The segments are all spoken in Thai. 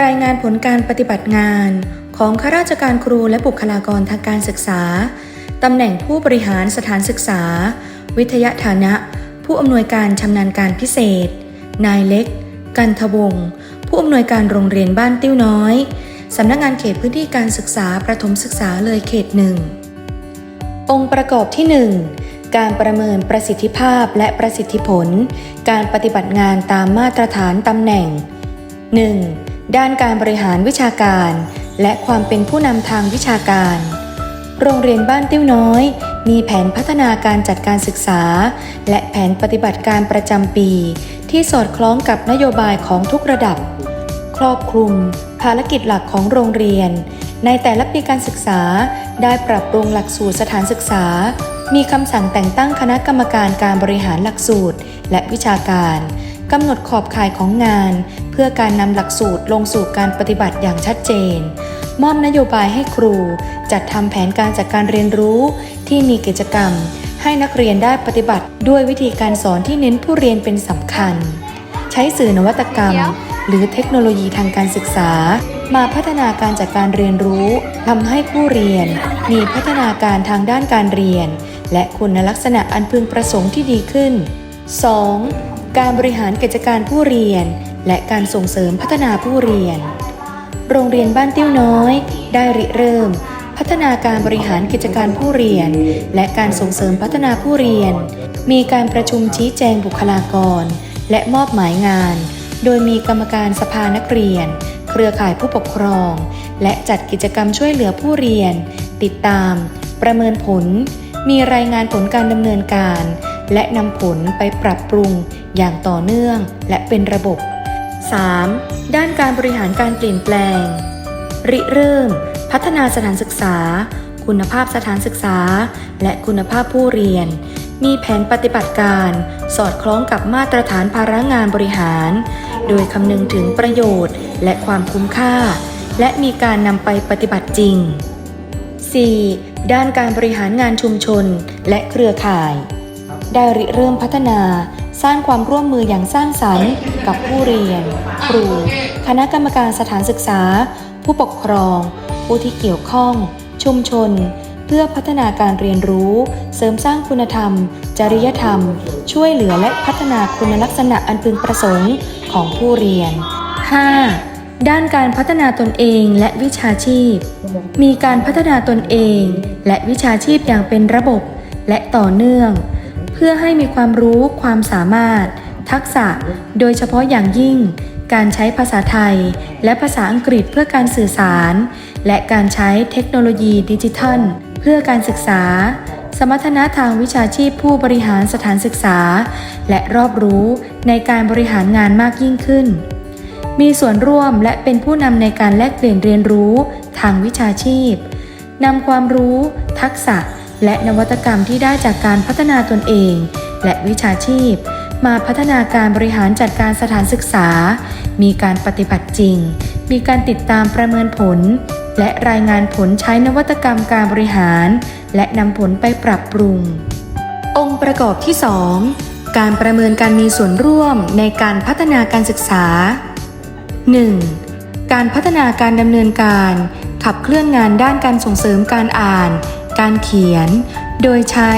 รายงานผลการปฏิบัติงาน ของข้าราชการครูและบุคลากรทางการศึกษา ตำแหน่งผู้บริหารสถานศึกษา วิทยาฐานะ ผู้อำนวยการชำนาญการพิเศษ นายเล็ก กันทวงศ์ผู้อำนวยการโรงเรียนบ้านติ้วน้อย สำนักงานเขตพื้นที่การศึกษาประถมศึกษาเลยเขตหนึ่ง องค์ประกอบที่ 1 การประเมินประสิทธิภาพและประสิทธิผล การปฏิบัติงานตามมาตรฐานตำแหน่ง 1. ด้านการบริหารวิชาการ และความเป็นผู้นำทางวิชาการ โรงเรียนบ้านติ้วน้อย มีแผนพัฒนาการจัดการศึกษา และแผนปฏิบัติการประจำปี ที่สอดคล้องกับนโยบายของทุกระดับ ครอบคลุม ภารกิจหลักของโรงเรียน ในแต่ละปีการศึกษาได้ปรับปรุงหลักสูตรสถานศึกษา มีคำสั่งแต่งตั้งคณะกรรมการการบริหารหลักสูตร และวิชาการ กำหนดขอบข่ายของงาน เพื่อการนำหลักสูตรลงสู่การปฏิบัติอย่างชัดเจน มอบนโยบายให้ครู จัดทำแผนการจัดการเรียนรู้ที่มีกิจกรรม ให้นักเรียนได้ปฏิบัติด้วยวิธีการสอนที่เน้นผู้เรียนเป็นสำคัญ ใช้สื่อนวัตกรรม หรือเทคโนโลยีทางการศึกษา มาพัฒนาการจัดการเรียนรู้ทำให้ผู้เรียน มีพัฒนาการทางด้านการเรียน และคุณลักษณะอันพึงประสงค์ที่ดีขึ้น 2. การบริหารกิจการผู้เรียน และการส่งเสริมพัฒนาผู้เรียน โรงเรียนบ้านติ้วน้อย ได้ริเริ่ม พัฒนาการบริหารกิจการผู้เรียน และการส่งเสริมพัฒนาผู้เรียน มีการประชุมชี้แจงบุคลากร และมอบหมายงาน โดยมีกรรมการสภานักเรียน เครือข่ายผู้ปกครอง และจัดกิจกรรมช่วยเหลือผู้เรียน ติดตาม ประเมินผล มีรายงานผลการดำเนินการ และนำผลไปปรับปรุงอย่างต่อเนื่องและเป็นระบบ 3. ด้านการบริหารการเปลี่ยนแปลง ริเริ่ม พัฒนาสถานศึกษา คุณภาพสถานศึกษา และคุณภาพผู้เรียน มีแผนปฏิบัติการ สอดคล้องกับมาตรฐานภาระงานบริหาร โดยคำนึงถึงประโยชน์ และความคุ้มค่า และมีการนำไปปฏิบัติจริง 4. ด้านการบริหารงานชุมชนและเครือข่าย ได้ริเริ่มพัฒนาสร้างความร่วมมืออย่างสร้างสรรค์ กับผู้เรียน ครู คณะกรรมการสถานศึกษา ผู้ปกครอง ผู้ที่เกี่ยวข้อง ชุมชน เพื่อพัฒนาการเรียนรู้ เสริมสร้างคุณธรรม จริยธรรม ช่วยเหลือและพัฒนาคุณลักษณะอันพึงประสงค์ของผู้เรียน 5. ด้านการพัฒนาตนเองและวิชาชีพ มีการพัฒนาตนเอง และวิชาชีพอย่างเป็นระบบ และต่อเนื่อง พื่อให้มีความรู้ความสามารถ ทักษะ โดยเฉพาะอย่างยิ่ง การใช้ภาษาไทย และภาษาอังกฤษเพื่อการสื่อสาร และการใช้เทคโนโลยีดิจิทัล เพื่อการศึกษา สมรรถนะทางวิชาชีพผู้บริหารสถานศึกษา และรอบรู้ในการบริหารงานมากยิ่งขึ้น มีส่วนร่วมและเป็นผู้นำในการแลกเปลี่ยนเรียนรู้ทางวิชาชีพนำความรู้ ทักษะ และนวัตกรรมที่ได้จากการพัฒนาตนเอง และวิชาชีพ มาพัฒนาการบริหารจัดการสถานศึกษา มีการปฏิบัติจริง มีการติดตามประเมินผล และรายงานผลใช้นวัตกรรมการบริหาร และนำผลไปปรับปรุง องค์ประกอบที่ 2 การประเมินการมีส่วนร่วมในการพัฒนาการศึกษา 1. การพัฒนาการดำเนินการ ขับเคลื่อนงานด้านการส่งเสริมการอ่าน การเขียน โดยใช้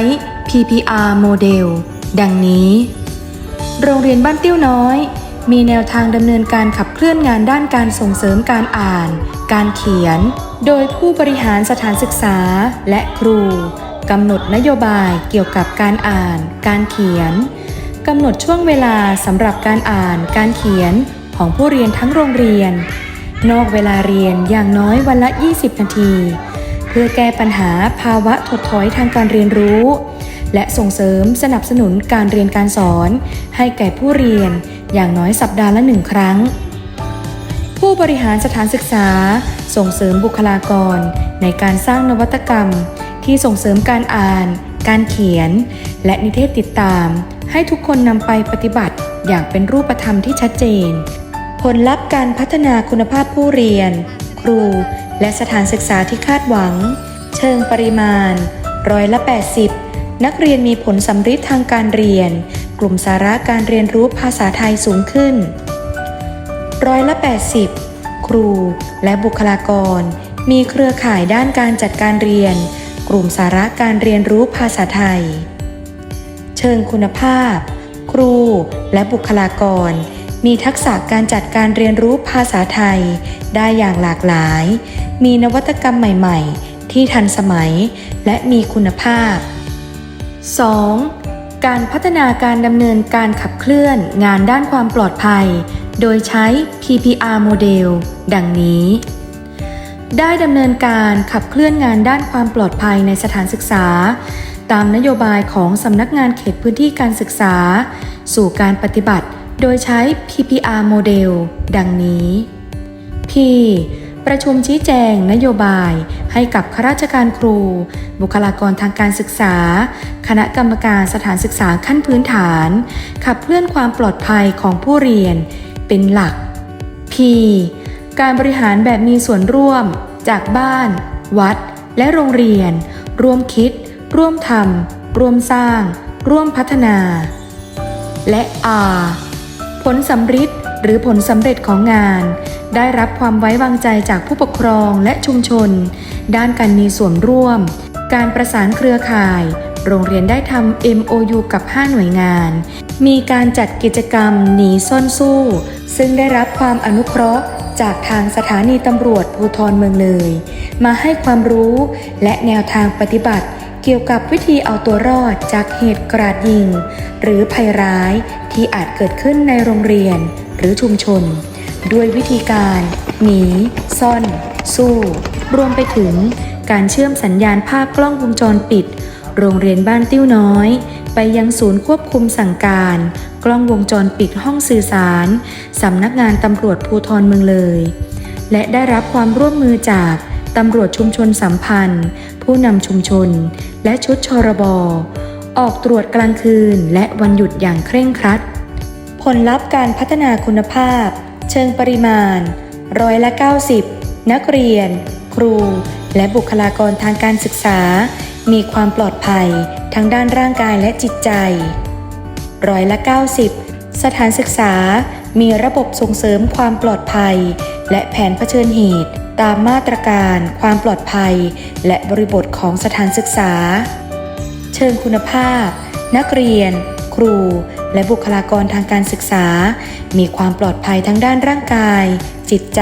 PPR โมเดล ดังนี้ โรงเรียนบ้านติ้วน้อย มีแนวทางดำเนินการขับเคลื่อนงานด้านการส่งเสริมการอ่าน การเขียน โดยผู้บริหารสถานศึกษาและครูกำหนดนโยบายเกี่ยวกับการอ่าน การเขียนกำหนดช่วงเวลาสำหรับการอ่าน การเขียนของผู้เรียนทั้งโรงเรียน นอกเวลาเรียนอย่างน้อยวันละ 20 นาที พื่อแก้ปัญหาภาวะถดถอยทางการเรียนรู้ และส่งเสริมสนับสนุนการเรียนการสอน ให้แก่ผู้เรียนอย่างน้อยสัปดาห์ละหนึ่งครั้ง ผู้บริหารสถานศึกษา ส่งเสริมบุคลากร ในการสร้างนวัตกรรม ที่ส่งเสริมการอ่าน การเขียน และนิเทศติดตาม ให้ทุกคนนำไปปฏิบัติอย่างเป็นรูปธรรมที่ชัดเจน ผลลัพธ์การพัฒนาคุณภาพผู้เรียน ครู และสถานศึกษาที่คาดหวัง เชิงปริมาณ ร้อยละ 80 นักเรียนมีผลสำฤทธิ์ทางการเรียน กลุ่มสาระการเรียนรู้ภาษาไทยสูงขึ้น ร้อยละ 80 ครูและบุคลากร มีเครือข่ายด้านการจัดการเรียน กลุ่มสาระการเรียนรู้ภาษาไทย เชิงคุณภาพ ครูและบุคลากร มีทักษะการจัดการเรียนรู้ภาษาไทย ได้อย่างหลากหลาย มีนวัตกรรมใหม่ๆ ที่ทันสมัยและมีคุณภาพ 2. การพัฒนาการดำเนินการขับเคลื่อนงานด้านความปลอดภัย โดยใช้ PPR โมเดลดังนี้ ได้ดำเนินการขับเคลื่อนงานด้านความปลอดภัยในสถานศึกษา ตามนโยบายของสำนักงานเขตพื้นที่การศึกษา สู่การปฏิบัติ โดยใช้ PPR โมเดลดังนี้ P ประชุมชี้แจงนโยบายให้กับข้าราชการครู บุคลากรทางการศึกษา คณะกรรมการสถานศึกษาขั้นพื้นฐาน ขับเคลื่อนความปลอดภัยของผู้เรียน เป็นหลัก P การบริหารแบบมีส่วนร่วม จากบ้าน วัด และโรงเรียน ร่วมคิด ร่วมทำร่วมสร้าง ร่วมพัฒนา และ R ผลสำฤทธิ์หรือผลสำเร็จของงาน ได้รับความไว้วางใจจากผู้ปกครองและชุมชน ด้านการมีส่วนร่วม การประสานเครือข่าย โรงเรียนได้ทำ MOU กับ 5 หน่วยงาน มีการจัดกิจกรรมหนีซ่อนสู้ ซึ่งได้รับความอนุเคราะห์จากทางสถานีตำรวจภูธรเมืองเลย มาให้ความรู้และแนวทางปฏิบัติ เกี่ยวกับวิธีเอาตัวรอดจากเหตุกราดยิง หรือภัยร้าย ที่อาจเกิดขึ้นในโรงเรียนหรือชุมชน ด้วยวิธีการ หนี ซ่อน สู้ รวมไปถึงการเชื่อมสัญญาณภาพกล้องวงจรปิด โรงเรียนบ้านติ้วน้อย ไปยังศูนย์ควบคุมสั่งการ กล้องวงจรปิดห้องสื่อสาร สำนักงานตำรวจภูธรเมืองเลย และได้รับความร่วมมือจากตำรวจชุมชนสัมพันธ์ ผู้นำชุมชน และชุดชรบ ออกตรวจกลางคืนและวันหยุดอย่างเคร่งครัด ผลลัพธ์การพัฒนาคุณภาพ เชิงปริมาณร้อยละ 90 นักเรียน ครู และบุคลากรทางการศึกษา มีความปลอดภัยทั้งด้านร่างกายและจิตใจร้อยละ 90 สถานศึกษา มีระบบส่งเสริมความปลอดภัย และแผนเผชิญเหตุ ตามมาตรการ ความปลอดภัย และบริบทของสถานศึกษา เชิงคุณภาพ นักเรียน ครู และบุคลากรทางการศึกษา มีความปลอดภัยทั้งด้านร่างกาย จิตใจ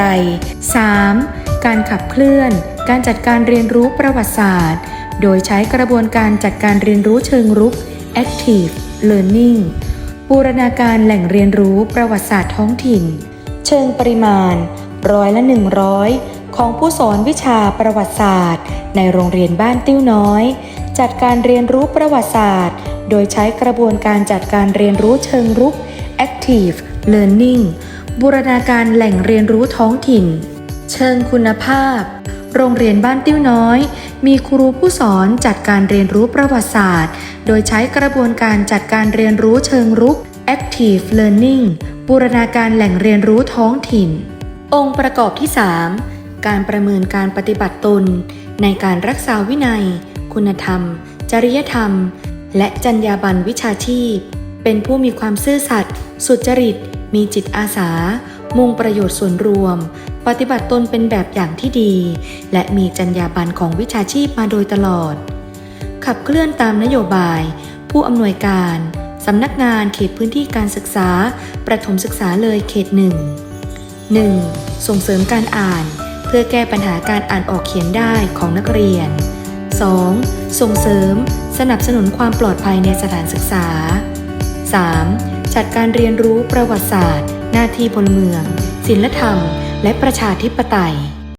3. การขับเคลื่อน การจัดการเรียนรู้ประวัติศาสตร์ โดยใช้กระบวนการจัดการเรียนรู้เชิงรุก active learning บูรณาการแหล่งเรียนรู้ประวัติศาสตร์ท้องถิ่น เชิงปริมาณ ร้อยละ 100 ของผู้สอนวิชาประวัติศาสตร์ ในโรงเรียนบ้านติ้วน้อย จัดการเรียนรู้ประวัติศาสตร์ โดยใช้กระบวนการจัดการเรียนรู้เชิงรุก active learning บูรณาการแหล่งเรียนรู้ท้องถิ่น เชิงคุณภาพ โรงเรียนบ้านติ้วน้อย มีครูผู้สอนจัดการเรียนรู้ประวัติศาสตร์ โดยใช้กระบวนการจัดการเรียนรู้เชิงรุก active learning บูรณาการแหล่งเรียนรู้ท้องถิ่น องค์ประกอบที่ 3 การประเมินการปฏิบัติตน ในการรักษาวินัย คุณธรรม จริยธรรม และจรรยาบรรณวิชาชีพ เป็นผู้มีความซื่อสัตย์สุจริต มีจิตอาสา มุ่งประโยชน์ส่วนรวม ปฏิบัติตนเป็นแบบอย่างที่ดี และมีจรรยาบรรณของวิชาชีพมาโดยตลอด ขับเคลื่อนตามนโยบาย ผู้อำนวยการสำนักงานเขตพื้นที่การศึกษา ประถมศึกษาเลยเขตหนึ่ง 1. ส่งเสริมการอ่าน เพื่อแก้ปัญหาการอ่านออกเขียนได้ของนักเรียน 2. ส่งเสริม สนับสนุนความปลอดภัยในสถานศึกษา 3. จัดการเรียนรู้ประวัติศาสตร์ หน้าที่พลเมือง ศิลธรรม และประชาธิปไตย